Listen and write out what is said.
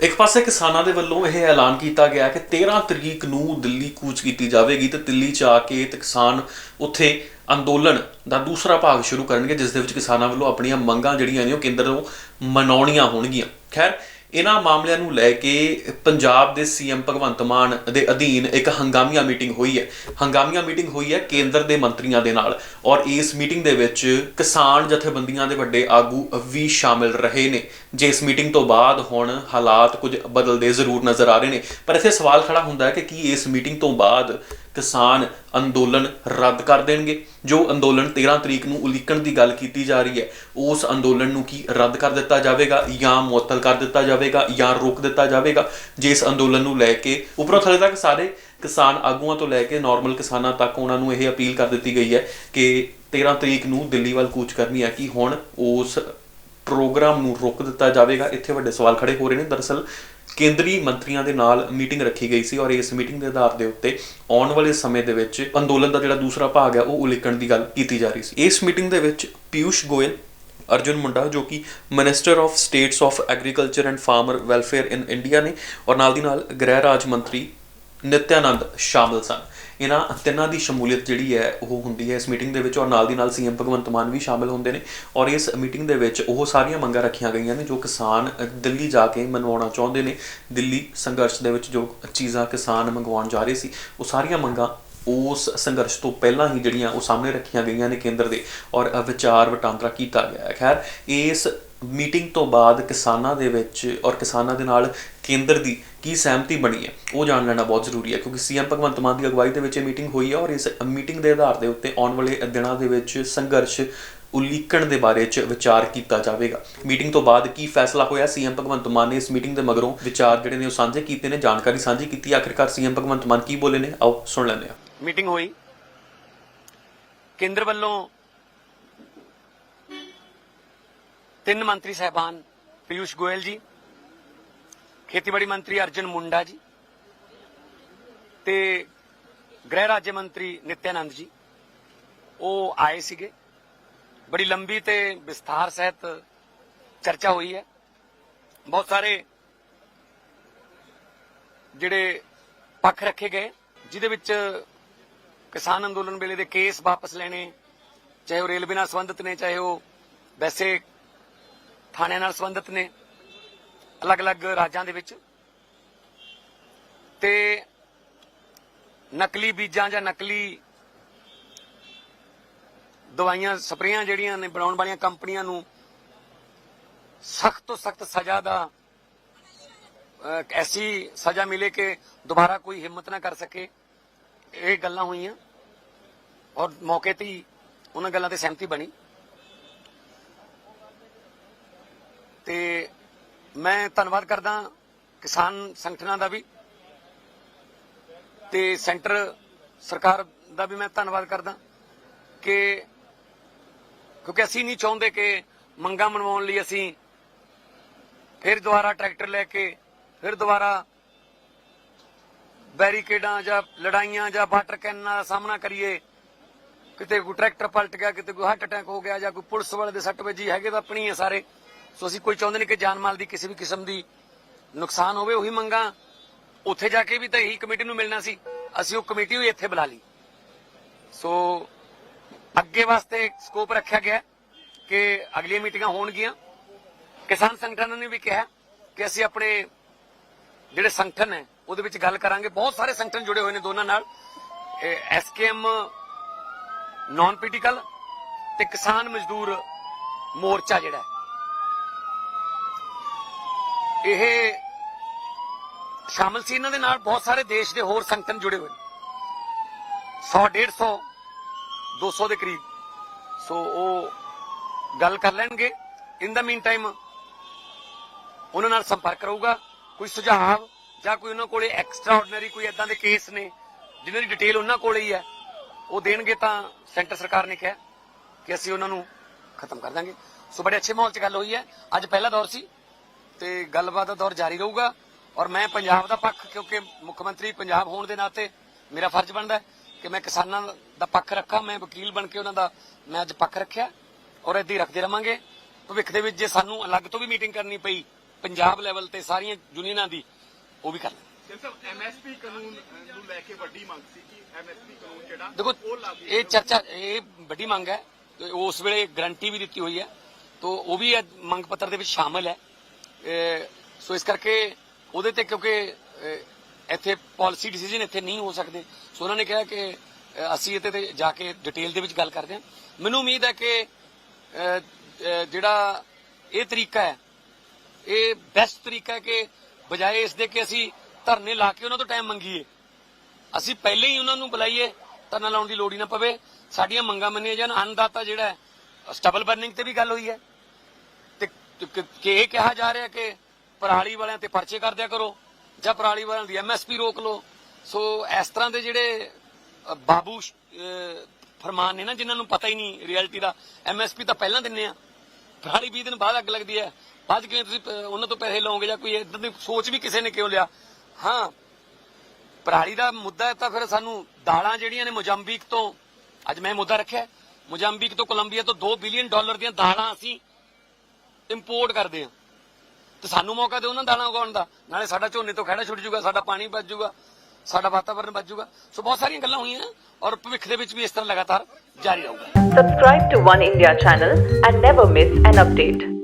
ਇੱਕ ਪਾਸੇ ਕਿਸਾਨਾਂ ਦੇ ਵੱਲੋਂ ਇਹ ਐਲਾਨ ਕੀਤਾ ਗਿਆ ਕਿ 13 ਤਰੀਕ ਨੂੰ ਦਿੱਲੀ ਕੂਚ ਕੀਤੀ ਜਾਵੇਗੀ ਤੇ ਦਿੱਲੀ 'ਚ ਆ ਕੇ ਤੇ ਕਿਸਾਨ ਉੱਥੇ ਅੰਦੋਲਨ ਦਾ ਦੂਸਰਾ ਭਾਗ ਸ਼ੁਰੂ ਕਰਨਗੇ, ਜਿਸ ਦੇ ਵਿੱਚ ਕਿਸਾਨਾਂ ਵੱਲੋਂ ਆਪਣੀਆਂ ਮੰਗਾਂ ਜਿਹੜੀਆਂ ਨੇ ਉਹ ਕੇਂਦਰ ਨੂੰ ਮਨਾਉਣੀਆਂ ਹੋਣਗੀਆਂ। ਖੈਰ ਇਹਨਾਂ ਮਾਮਲਿਆਂ ਨੂੰ ਲੈ ਕੇ ਪੰਜਾਬ ਦੇ ਸੀਐਮ ਭਗਵੰਤ ਮਾਨ ਦੇ ਅਧੀਨ ਇੱਕ ਹੰਗਾਮੀਆ ਮੀਟਿੰਗ ਹੋਈ ਹੈ। ਹੰਗਾਮੀਆ ਮੀਟਿੰਗ ਹੋਈ ਹੈ ਕੇਂਦਰ ਦੇ ਮੰਤਰੀਆਂ ਦੇ ਨਾਲ ਔਰ ਇਸ ਮੀਟਿੰਗ ਦੇ ਵਿੱਚ ਕਿਸਾਨ ਜਥੇਬੰਦੀਆਂ ਦੇ ਵੱਡੇ ਆਗੂ ਵੀ ਸ਼ਾਮਿਲ ਰਹੇ ਨੇ। ਜੇ ਇਸ ਮੀਟਿੰਗ ਤੋਂ ਬਾਅਦ ਹੁਣ ਹਾਲਾਤ ਕੁਝ ਬਦਲਦੇ ਜ਼ਰੂਰ ਨਜ਼ਰ ਆ ਰਹੇ ਨੇ। ਪਰ ਇੱਥੇ ਸਵਾਲ ਖੜਾ ਹੁੰਦਾ ਹੈ ਕਿ ਕੀ ਇਸ ਮੀਟਿੰਗ ਤੋਂ ਬਾਅਦ ਕਿਸਾਨ ਅੰਦੋਲਨ ਰੱਦ ਕਰ ਦੇਣਗੇ। ਜੋ ਅੰਦੋਲਨ 13 ਤਰੀਕ ਨੂੰ ਉਲੀਕਣ ਦੀ ਗੱਲ ਕੀਤੀ ਜਾ ਰਹੀ ਹੈ, ਉਸ ਅੰਦੋਲਨ ਨੂੰ ਕੀ ਰੱਦ ਕਰ ਦਿੱਤਾ ਜਾਵੇਗਾ ਜਾਂ ਮੁਅੱਤਲ ਕਰ ਦਿੱਤਾ ਜਾਵੇਗਾ ਜਾਂ ਰੋਕ ਦਿੱਤਾ ਜਾਵੇਗਾ? ਜਿਸ ਅੰਦੋਲਨ ਨੂੰ ਲੈ ਕੇ ਉੱਪਰੋਂ ਥੱਲੇ ਤੱਕ ਸਾਰੇ ਕਿਸਾਨ ਆਗੂਆਂ ਤੋਂ ਲੈ ਕੇ ਨਾਰਮਲ ਕਿਸਾਨਾਂ ਤੱਕ ਉਹਨਾਂ ਨੂੰ ਇਹ ਅਪੀਲ ਕਰ ਦਿੱਤੀ ਗਈ ਹੈ ਕਿ 13 ਤਰੀਕ ਨੂੰ ਦਿੱਲੀ ਵੱਲ ਕੂਚ ਕਰਨੀ ਹੈ ਕਿ ਹੁਣ ਉਸ ਪ੍ਰੋਗਰਾਮ ਨੂੰ ਰੋਕ ਦਿੱਤਾ ਜਾਵੇਗਾ। ਇੱਥੇ ਵੱਡੇ ਸਵਾਲ ਖੜੇ ਹੋ ਰਹੇ ਨੇ। ਦਰਅਸਲ ਕੇਂਦਰੀ ਮੰਤਰੀਆਂ ਦੇ ਨਾਲ ਮੀਟਿੰਗ ਰੱਖੀ ਗਈ ਸੀ ਔਰ ਇਸ ਮੀਟਿੰਗ ਦੇ ਆਧਾਰ ਦੇ ਉੱਤੇ ਆਉਣ ਵਾਲੇ ਸਮੇਂ ਦੇ ਵਿੱਚ ਅੰਦੋਲਨ ਦਾ ਜਿਹੜਾ ਦੂਸਰਾ ਭਾਗ ਹੈ, ਉਹ ਉਲੀਕਣ ਦੀ ਗੱਲ ਕੀਤੀ ਜਾ ਰਹੀ ਸੀ। ਇਸ ਮੀਟਿੰਗ ਦੇ ਵਿੱਚ ਪਿਊਸ਼ ਗੋਇਲ, ਅਰਜੁਨ ਮੁੰਡਾ ਜੋ ਕਿ minister of states of agriculture and farmer welfare in India ਨੇ ਔਰ ਨਾਲ ਦੀ ਨਾਲ ਗ੍ਰਹਿ ਰਾਜ ਮੰਤਰੀ ਨਿਤਿਆਨੰਦ ਸ਼ਾਮਲ ਸਨ। ਇਹਨਾਂ ਤਿੰਨਾਂ ਦੀ ਸ਼ਮੂਲੀਅਤ ਜਿਹੜੀ ਹੈ, ਉਹ ਹੁੰਦੀ ਹੈ ਇਸ ਮੀਟਿੰਗ ਦੇ ਵਿੱਚ ਔਰ ਨਾਲ ਦੀ ਨਾਲ ਸੀਐਮ ਭਗਵੰਤ ਮਾਨ ਵੀ ਸ਼ਾਮਿਲ ਹੁੰਦੇ ਨੇ ਔਰ ਇਸ ਮੀਟਿੰਗ ਦੇ ਵਿੱਚ ਉਹ ਸਾਰੀਆਂ ਮੰਗਾਂ ਰੱਖੀਆਂ ਗਈਆਂ ਨੇ ਜੋ ਕਿਸਾਨ ਦਿੱਲੀ ਜਾ ਕੇ ਮਨਵਾਉਣਾ ਚਾਹੁੰਦੇ ਨੇ। ਦਿੱਲੀ ਸੰਘਰਸ਼ ਦੇ ਵਿੱਚ ਜੋ ਚੀਜ਼ਾਂ ਕਿਸਾਨ ਮੰਗਵਾਉਣ ਜਾ ਰਹੇ ਸੀ, ਉਹ ਸਾਰੀਆਂ ਮੰਗਾਂ ਉਸ ਸੰਘਰਸ਼ ਤੋਂ ਪਹਿਲਾਂ ਹੀ ਜਿਹੜੀਆਂ ਉਹ ਸਾਹਮਣੇ ਰੱਖੀਆਂ ਗਈਆਂ ਨੇ ਕੇਂਦਰ ਦੇ ਔਰ ਵਿਚਾਰ ਵਟਾਂਦਰਾ ਕੀਤਾ ਗਿਆ ਹੈ। ਖੈਰ, ਇਸ ਮੀਟਿੰਗ ਤੋਂ ਬਾਅਦ ਕਿਸਾਨਾਂ ਦੇ ਵਿੱਚ ਔਰ ਕਿਸਾਨਾਂ ਦੇ ਨਾਲ ਕੇਂਦਰ ਦੀ ਕੀ ਸਹਿਮਤੀ ਬਣੀ ਹੈ, ਉਹ ਜਾਣ ਲੈਣਾ ਬਹੁਤ ਜ਼ਰੂਰੀ ਹੈ, ਕਿਉਂਕਿ ਸੀਐਮ ਭਗਵੰਤ ਮਾਨ ਦੀ ਅਗਵਾਈ ਦੇ ਵਿੱਚ ਇਹ ਮੀਟਿੰਗ ਹੋਈ ਹੈ ਔਰ ਇਸ ਮੀਟਿੰਗ ਦੇ ਆਧਾਰ ਦੇ ਉੱਤੇ ਆਉਣ ਵਾਲੇ ਦਿਨਾਂ ਦੇ ਵਿੱਚ ਸੰਘਰਸ਼ ਉਲੀਕਣ ਦੇ ਬਾਰੇ ਚ ਵਿਚਾਰ ਕੀਤਾ ਜਾਵੇਗਾ। ਮੀਟਿੰਗ ਤੋਂ ਬਾਅਦ ਕੀ ਫੈਸਲਾ ਹੋਇਆ? ਸੀਐਮ ਭਗਵੰਤ ਮਾਨ ਨੇ ਇਸ ਮੀਟਿੰਗ ਦੇ ਮਗਰੋਂ ਵਿਚਾਰ ਜਿਹੜੇ ਨੇ ਉਹ ਸਾਂਝੇ ਕੀਤੇ ਨੇ, ਜਾਣਕਾਰੀ ਸਾਂਝੀ ਕੀਤੀ। ਆਖਿਰਕਾਰ ਸੀਐਮ ਭਗਵੰਤ ਮਾਨ ਕੀ ਬੋਲੇ ਨੇ? ਆਓ ਸੁਣ ਲੈਂਦੇ ਹਾਂ। ਮੀਟਿੰਗ ਹੋਈ। ਕੇਂਦਰ ਵੱਲੋਂ ਤਿੰਨ ਮੰਤਰੀ ਸਹਿਬਾਨ ਪਿਊਸ਼ ਗੋਇਲ ਜੀ, ਖੇਤੀਬਾੜੀ ਮੰਤਰੀ ਅਰਜਨ ਮੁੰਡਾ ਜੀ ਤੇ ਗ੍ਰਹਿ ਰਾਜ ਮੰਤਰੀ ਨਿਤਿਆਨੰਦ ਜੀ। ਉਹ ਆਏ ਸੀਗੇ। ਬੜੀ ਲੰਬੀ ਤੇ ਵਿਸਥਾਰ ਸਹਿਤ ਚਰਚਾ ਹੋਈ ਹੈ। ਬਹੁਤ ਸਾਰੇ ਜਿਹੜੇ ਪੱਖ ਰੱਖੇ ਗਏ, ਜਿਹਦੇ ਵਿੱਚ ਕਿਸਾਨ ਅੰਦੋਲਨ ਵੇਲੇ ਦੇ ਕੇਸ ਵਾਪਸ ਲੈਣੇ, ਚਾਹੇ ਉਹ ਰੇਲਵੇ ਨਾਲ ਸੰਬੰਧਿਤ ਨੇ, ਚਾਹੇ ਉਹ ਵੈਸੇ ਥਾਣਿਆਂ ਨਾਲ ਸੰਬੰਧਿਤ ਨੇ, ਅਲੱਗ-ਅਲੱਗ ਰਾਜਾਂ ਦੇ ਵਿੱਚ। ਤੇ ਨਕਲੀ ਬੀਜਾਂ ਜਾਂ ਨਕਲੀ ਦਵਾਈਆਂ, ਸਪਰੇਆਂ ਜਿਹੜੀਆਂ ਨੇ, ਬਣਾਉਣ ਵਾਲੀਆਂ ਕੰਪਨੀਆਂ ਨੂੰ ਸਖਤ ਤੋਂ ਸਖਤ ਸਜ਼ਾ ਦਾ ਐਸੀ ਸਜ਼ਾ ਮਿਲੇ ਕਿ ਦੁਬਾਰਾ ਕੋਈ ਹਿੰਮਤ ਨਾ ਕਰ ਸਕੇ। ਇਹ ਗੱਲਾਂ ਹੋਈਆਂ। ਔਰ ਮੌਕੇ ਤੇ ਹੀ ਉਹਨਾਂ ਗੱਲਾਂ ਤੇ ਸਹਿਮਤੀ ਬਣੀ। ਤੇ ਮੈਂ ਧੰਨਵਾਦ ਕਰਦਾ ਕਿਸਾਨ ਸੰਗਠਨਾਂ ਦਾ ਵੀ ਤੇ ਸੈਂਟਰ ਸਰਕਾਰ ਦਾ ਵੀ ਮੈਂ ਧੰਨਵਾਦ ਕਰਦਾ ਕਿ ਕਿਉਂਕਿ ਅਸੀਂ ਨਹੀਂ ਚਾਹੁੰਦੇ ਕਿ ਮੰਗਾਂ ਮਨਵਾਉਣ ਲਈ ਅਸੀਂ ਫਿਰ ਦੁਬਾਰਾ ਟਰੈਕਟਰ ਲੈ ਕੇ ਫਿਰ ਦੁਬਾਰਾ ਬੈਰੀਕੇਡਾਂ ਜਾਂ ਲੜਾਈਆਂ ਜਾਂ ਵਾਟਰ ਕੈਨਾਂ ਦਾ ਸਾਹਮਣਾ ਕਰੀਏ। ਕਿਤੇ ਕੋਈ ਟਰੈਕਟਰ ਪਲਟ ਗਿਆ, ਕਿਤੇ ਕੋਈ ਹਾਰਟ ਅਟੈਕ ਹੋ ਗਿਆ ਜਾਂ ਕੋਈ ਪੁਲਿਸ ਵਾਲੇ ਦੇ ਸੱਟ ਵੱਜੀ, ਹੈਗੇ ਤਾਂ ਆਪਣੀ ਹੈ ਸਾਰੇ। ਸੋ ਅਸੀਂ ਕੋਈ ਚਾਹੁੰਦੇ ਨਹੀਂ ਕਿ ਜਾਨ ਮਾਲ ਦੀ ਕਿਸੇ ਵੀ ਕਿਸਮ ਦੀ ਨੁਕਸਾਨ ਹੋਵੇ, ਉਹੀ ਮੰਗਾਂ ਉੱਥੇ ਜਾ ਕੇ ਵੀ ਤਾਂ ਇਹੀ ਕਮੇਟੀ ਨੂੰ ਮਿਲਣਾ ਸੀ। ਅਸੀਂ ਉਹ ਕਮੇਟੀ ਵੀ ਇੱਥੇ ਬੁਲਾ ਲਈ। ਸੋ ਅੱਗੇ ਵਾਸਤੇ ਸਕੋਪ ਰੱਖਿਆ ਗਿਆ ਕਿ ਅਗਲੀਆਂ ਮੀਟਿੰਗਾਂ ਹੋਣਗੀਆਂ। ਕਿਸਾਨ ਸੰਗਠਨਾਂ ਨੇ ਵੀ ਕਿਹਾ ਕਿ ਅਸੀਂ ਆਪਣੇ ਜਿਹੜੇ ਸੰਗਠਨ ਹੈ, ਉਹਦੇ ਵਿੱਚ ਗੱਲ ਕਰਾਂਗੇ। ਬਹੁਤ ਸਾਰੇ ਸੰਗਠਨ ਜੁੜੇ ਹੋਏ ਨੇ ਦੋਨਾਂ ਨਾਲ। ਐਸਕੇਐਮ ਨਾਨ ਪੋਲੀਟੀਕਲ ਤੇ ਕਿਸਾਨ ਮਜ਼ਦੂਰ ਮੋਰਚਾ ਜਿਹੜਾ ਇਹ ਸ਼ਾਮਲ ਸੀ ਇਹਨਾਂ ਦੇ ਨਾਲ, ਬਹੁਤ ਸਾਰੇ ਦੇਸ਼ ਦੇ ਹੋਰ ਸੰਗਠਨ ਜੁੜੇ ਹੋਏ ਨੇ। 100 150 200 ਦੇ ਕਰੀਬ। ਸੋ ਉਹ ਗੱਲ ਕਰ ਲੈਣਗੇ। ਇਨ ਦਾ ਮੀਨ ਟਾਈਮ ਉਹਨਾਂ ਨਾਲ ਸੰਪਰਕ ਰਹੂਗਾ। ਕੋਈ ਸੁਝਾਅ ਜਾਂ ਕੋਈ ਉਹਨਾਂ ਕੋਲੇ ਐਕਸਟਰਾ ਆਰਡੀਨਰੀ ਕੋਈ ਇਦਾਂ ਦੇ ਕੇਸ ਨੇ, ਜਿਨ੍ਹਾਂ ਦੀ ਡਿਟੇਲ ਉਹਨਾਂ ਕੋਲੇ ਹੀ ਹੈ। ਉਹ ਦੇਣਗੇ ਤਾਂ ਸੈਂਟਰ ਸਰਕਾਰ ਨੇ ਕਿਹਾ ਕਿ ਅਸੀਂ ਉਹਨਾਂ ਨੂੰ ਖਤਮ ਕਰ ਦਾਂਗੇ। ਸੋ ਬੜੇ ਅੱਛੇ ਮਾਹੌਲ 'ਚ ਗੱਲ ਹੋਈ ਹੈ। ਅੱਜ ਪਹਿਲਾ ਦੌਰ ਸੀ ਤੇ ਗੱਲਬਾਤ ਦਾ ਦੌਰ ਜਾਰੀ ਰਹੂਗਾ ਔਰ ਮੈਂ ਪੰਜਾਬ ਦਾ ਪੱਖ ਕਿਉਂਕਿ ਮੁੱਖ ਮੰਤਰੀ ਪੰਜਾਬ ਹੋਣ ਦੇ ਨਾਤੇ ਮੇਰਾ ਫਰਜ਼ ਬਣਦਾ ਕਿ ਮੈਂ ਕਿਸਾਨਾਂ ਦਾ ਪੱਖ ਰੱਖਾਂ, ਮੈਂ ਵਕੀਲ ਬਣ ਕੇ ਉਹਨਾਂ ਦਾ ਮੈਂ ਅੱਜ ਪੱਖ ਰੱਖਿਆ ਔਰ ਏਦਾਂ ਹੀ ਰੱਖਦੇ ਰਵਾਂਗੇ। ਭਵਿੱਖ ਦੇ ਵਿੱਚ ਜੇ ਸਾਨੂੰ ਅਲੱਗ ਤੋਂ ਵੀ ਮੀਟਿੰਗ ਕਰਨੀ ਪਈ, ਪੰਜਾਬ ਲੈਵਲ ਤੇ ਸਾਰੀਆਂ ਯੂਨੀਅਨਾਂ ਦੀ, ਉਹ ਵੀ ਕਰ ਲੈਣ ਐਮਐਸਪੀ ਕਾਨੂੰਨ ਅਹ, ਨੂੰ ਲੈ ਕੇ ਵੱਡੀ ਮੰਗ ਸੀ ਕਿ ਐਮਐਸਪੀ ਕਾਨੂੰਨ ਜਿਹੜਾ ਦੇਖੋ ਇਹ ਚਰਚਾ ਇਹ ਵੱਡੀ ਮੰਗ ਹੈ। ਉਸ ਵੇਲੇ ਗਰੰਟੀ ਵੀ ਦਿੱਤੀ ਹੋਈ ਹੈ। ਤੋ ਉਹ ਵੀ ਮੰਗ ਪੱਤਰ ਦੇ ਵਿੱਚ ਸ਼ਾਮਲ ਹੈ। ਸੋ ਇਸ ਕਰਕੇ ਉਹਦੇ ਤੇ ਕਿਉਂਕਿ ਇੱਥੇ ਪਾਲਿਸੀ ਡਿਸੀਜਨ ਇੱਥੇ ਨਹੀਂ ਹੋ ਸਕਦੇ। ਸੋ ਉਹਨਾਂ ਨੇ ਕਿਹਾ ਕਿ ਅਸੀਂ ਇਹਦੇ ਤੇ ਜਾ ਕੇ ਡਿਟੇਲ ਦੇ ਵਿੱਚ ਗੱਲ ਕਰਦੇ ਹਾਂ। ਮੈਨੂੰ ਉਮੀਦ ਹੈ ਕਿ ਜਿਹੜਾ ਇਹ ਤਰੀਕਾ ਹੈ ਇਹ ਬੈਸਟ ਤਰੀਕਾ ਹੈ ਕਿ ਬਜਾਏ ਇਸ ਦੇ ਕਿ ਅਸੀਂ ਧਰਨੇ ਲਾ ਕੇ ਉਹਨਾਂ ਤੋਂ ਟਾਈਮ ਮੰਗੀਏ। ਅਸੀਂ ਪਹਿਲੇ ਹੀ ਉਹਨਾਂ ਨੂੰ ਬੁਲਾਈਏ, ਧਰਨਾ ਲਾਉਣ ਦੀ ਲੋੜ ਹੀ ਨਾ ਪਵੇ। ਸਾਡੀਆਂ ਮੰਗਾਂ ਮੰਨੀਆਂ ਜਾਣ। ਅੰਨਦਾਤਾ ਜਿਹੜਾ ਸਟਬਲ ਬਰਨਿੰਗ ਤੇ ਵੀ ਗੱਲ ਹੋਈ ਹੈ। ਤੇ ਕਿ- ਇਹ ਕਿਹਾ ਜਾ ਰਿਹਾ ਕਿ ਪਰਾਲੀ ਵਾਲਿਆਂ ਤੇ ਪਰਚੇ ਕਰ ਦਿਆ ਕਰੋ ਜਾਂ ਪਰਾਲੀ ਵਾਲਿਆਂ ਦੀ ਐਮਐਸਪੀ ਰੋਕ ਲਓ। ਸੋ ਇਸ ਤਰ੍ਹਾਂ ਦੇ ਜਿਹੜੇ ਬਾਬੂ ਫਰਮਾਨ ਨੇ ਨਾ, ਜਿਨ੍ਹਾਂ ਨੂੰ ਪਤਾ ਹੀ ਨਹੀਂ ਰਿਐਲਿਟੀ ਦਾ ਐਮਐਸਪੀ ਤਾਂ ਪਹਿਲਾਂ ਦਿੰਨੇ ਆ। ਪਰਾਲੀ 20 ਦਿਨ ਬਾਅਦ ਅੱਗ ਲੱਗਦੀ ਹੈ। ਬਾਅਦ 'ਚ ਕਿਵੇਂ ਤੁਸੀਂ ਉਹਨਾਂ ਤੋਂ ਪੈਸੇ ਲਓਗੇ ਜਾਂ ਕੋਈ ਇਦਾਂ ਦੀ ਸੋਚ ਵੀ ਕਿਸੇ ਨੇ ਕਿਉਂ ਲਿਆ? ਹਾਂ, ਪਰਾਲੀ ਦਾ ਮੁੱਦਾ ਤਾਂ ਫਿਰ ਸਾਨੂੰ ਦਾਲਾਂ ਜਿਹੜੀਆਂ ਨੇ ਮੋਜ਼ੰਬੀਕ ਤੋਂ, ਅੱਜ ਮੈਂ ਮੁੱਦਾ ਰੱਖਿਆ ਮੋਜ਼ੰਬੀਕ ਤੋਂ ਕੋਲੰਬੀਆ ਤੋਂ 2 ਬਿਲੀਅਨ ਡਾਲਰ ਦੀਆਂ ਦਾਲਾਂ ਅਸੀਂ ਇੰਪੋਰਟ ਕਰਦੇ ਹਾਂ। ਤੇ ਸਾਨੂੰ ਮੌਕਾ ਦਿਓ ਉਹਨਾਂ ਦਾਲਾਂ ਉਗਾਉਣ ਦਾ, ਨਾਲੇ ਸਾਡਾ ਝੋਨੇ ਤੋਂ ਖੜਾ ਛੁੱਟ ਜੂਗਾ ਸਾਡਾ ਪਾਣੀ ਬਚ ਜੂਗਾ ਸਾਡਾ ਵਾਤਾਵਰਣ ਬਚ ਜੂਗਾ ਸੋ ਬਹੁਤ ਸਾਰੀਆਂ ਗੱਲਾਂ ਹੋਈਆਂ ਔਰ ਭਵਿੱਖ ਦੇ ਵਿੱਚ ਵੀ ਇਸ ਤਰ੍ਹਾਂ ਲਗਾਤਾਰ ਜਾਰੀ ਰਹੂਗਾ। Subscribe to One India channel and never miss an update.